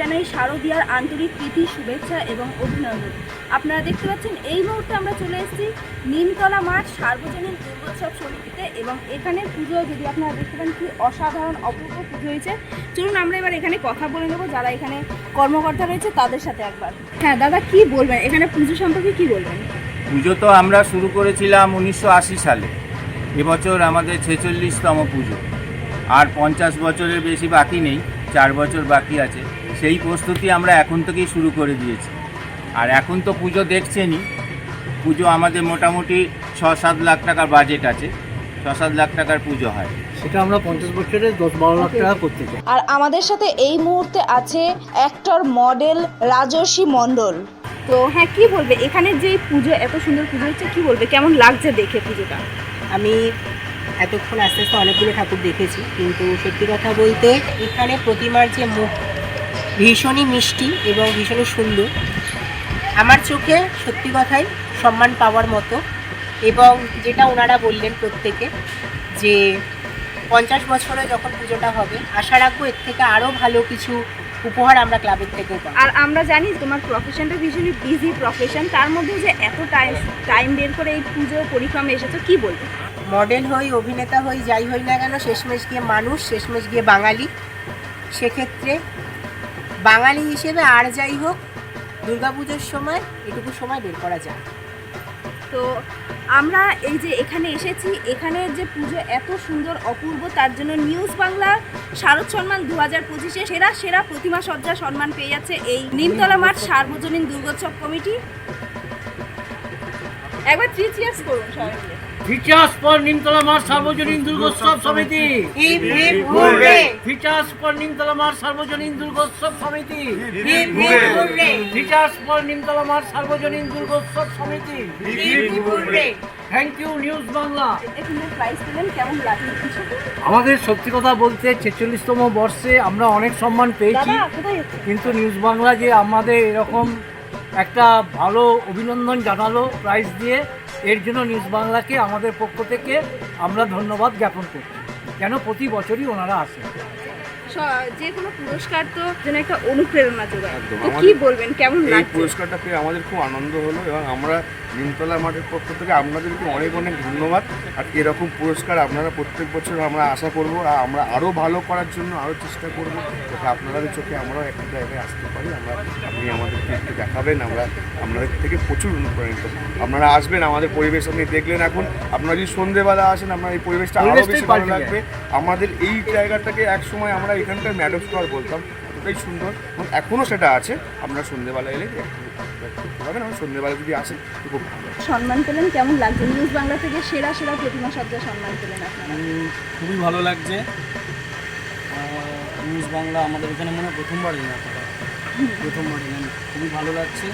জানাই শারদীয়ার আন্তরিক প্রীতি, শুভেচ্ছা এবং অভিনন্দন। আপনারা দেখতে পাচ্ছেন, এই মুহূর্তে আমরা চলে এসেছি নিমতলা মাঠ সার্বজনীন দুর্গোৎসব সমিতিতে এবং এখানে পুজো, যদি আপনারা দেখতে পান কি অসাধারণ, অপূর্ব পুজো হয়েছে। চলুন আমরা এবার এখানে কথা বলে নেব, যারা এখানে কর্মকর্তা রয়েছে তাদের সাথে একবার। হ্যাঁ দাদা, কি বলবেন? এখানে পুজো সম্পর্কে কি বলবেন? পুজো তো আমরা শুরু করেছিলাম উনিশশো আশি সালে। এবছর আমাদের ছেচল্লিশতম পুজো। আর পঞ্চাশ বছরের বেশি বাকি নেই। চার বছর বাকি আছে সেই প্রস্তুতি আমরা এখন থেকেই শুরু করে দিয়েছি। আর এখন তো পুজো দেখছেনই। পুজো আমাদের মোটামুটি ছ সাত লাখ টাকার বাজেট আছে। ছ সাত লাখ টাকার পুজো হয়। সেটা আমরা পঞ্চাশ বছরে দশ বারো লাখ টাকা করতে চাই। আর আমাদের সাথে এই মুহূর্তে আছে অ্যাক্টর মডেল রাজস্বী মণ্ডল। তো হ্যাঁ কি বলবে? এখানে যে পুজো এত সুন্দর পুজো হচ্ছে কি বলবে? কেমন লাগছে দেখে পুজোটা? আমি এতক্ষণ আস্তে আস্তে অনেকগুলো ঠাকুর দেখেছি, কিন্তু সত্যি কথা বলতে এখানে প্রতিমার যে মুখ ভীষণই মিষ্টি এবং ভীষণই সুন্দর। আমার চোখে সত্যি কথাই সম্মান পাওয়ার মতো এবং যেটা ওনারা বললেন প্রত্যেকে যে পঞ্চাশ বছরে যখন পুজোটা হবে, আশা রাখব এর থেকে আরও ভালো কিছু উপহার আমরা ক্লাবের পাবো। আর আমরা জানি তোমার প্রফেশনটা ভীষণই বিজি প্রফেশন তার মধ্যে যে এত টাইম টাইম বের করে এই পুজো পরিক্রমে এসেছ, কি বলবে? মডেল হই, অভিনেতা হই, যাই হই না কেন, শেষমেশ গিয়ে মানুষ, শেষমেশ গিয়ে বাঙালি। সেক্ষেত্রে বাঙালি হিসেবে আর যাই হোক, দুর্গাপুজোর সময় এটুকু সময় বের করা যায়। তো আমরা এই যে এখানে এসেছি এখানের যে পুজো এত সুন্দর, অপূর্ব, তার জন্য নিউজ বাংলা, শারদ সম্মান দু হাজার পঁচিশে সেরা সেরা প্রতিমা সজ্জা সম্মান পেয়ে যাচ্ছে এই নিমতলা মাঠ সার্বজনীন দুর্গোৎসব কমিটি। একবার থ্রি চিয়ার্স করুন সবাই। ফিচার্স ফর নিমতলা মাঠ সার্বজনীন দুর্গোৎসব সমিতি। ফিচার্স ফর নিমতলা মাঠ সার্বজনীন দুর্গোৎসব সমিতি। ফিচার্স ফর নিমতলা মাঠ সার্বজনীন দুর্গোৎসব সমিতি। থ্যাংক ইউ নিউজ বাংলা আমাদের সত্যি কথা বলতে ছেচল্লিশতম বর্ষে আমরা অনেক সম্মান পেয়েছি। কিন্তু নিউজ বাংলা যে আমাদের এরকম একটা ভালো অভিনন্দন জানালো প্রাইজ দিয়ে। এর জন্য নিউজ বাংলাকে আমাদের পক্ষ থেকে আমরা ধন্যবাদ জ্ঞাপন করছি। কেন প্রতি বছরই ওনারা আসেন। যে কোনো পুরস্কার তো যেন একটা অনুপ্রেরণা যোগায়। তো কি বলবেন? কেমন এই লাগছে? পুরস্কারটা পেয়ে আমাদের খুব আনন্দ হলো এবং আমরা নিমতলা মাঠের পক্ষ থেকে আপনাদেরকে অনেক অনেক ধন্যবাদ। আর এরকম পুরস্কার আপনারা প্রত্যেক বছর আমরা আশা করব আর আমরা আরও ভালো করার জন্য আরও চেষ্টা করব যাতে আপনাদের চোখে আমরাও একটা জায়গায় আসতে পারি। আমরা আপনি আমাদেরকে একটু দেখাবেন আমরা আপনাদের থেকে প্রচুর অনুপ্রাণিত। আপনারা আসবেন আমাদের পরিবেশ আপনি দেখলেন এখন। আপনারা যদি সন্ধেবেলা আসেন আপনার এই পরিবেশটা আরও বেশি ভালো লাগবে। আমাদের এই জায়গাটাকে এক সময় আমরা এখানকার ম্যাডো স্কোয়ার বলতাম এতটাই সুন্দর। এবং এখনও সেটা আছে। আপনারা সন্ধ্যেবেলা এলে পাবেন। আমরা সন্ধ্যেবেলা যদি আসেন তো খুব ভালো সম্মান পেলেন কেমন লাগছে? নিউজ বাংলা থেকে সেরা সেরা প্রতিমা সজ্জা সম্মান পেলেন আপনারা। খুবই ভালো লাগছে। নিউজ বাংলা আমাদের এখানে মনে হয় প্রথমবার এলেন আপনারা। প্রথমবার এলেন খুবই ভালো লাগছে।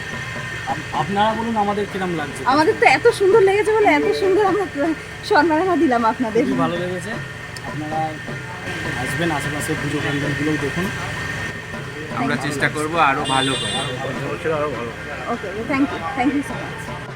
আপ- আপনারা বলুন আমাদের কিরম লাগছে? আমাদের তো এত সুন্দর লেগেছে বলে এত সুন্দর আমরা সম্মাননা দিলাম আপনাদের। ভালো লেগেছে। আপনারা আসবেন আশেপাশে পুজো প্যান্ডেলগুলোও দেখুন। আমরা চেষ্টা করব আরও ভালো করার okay thank you thank you so much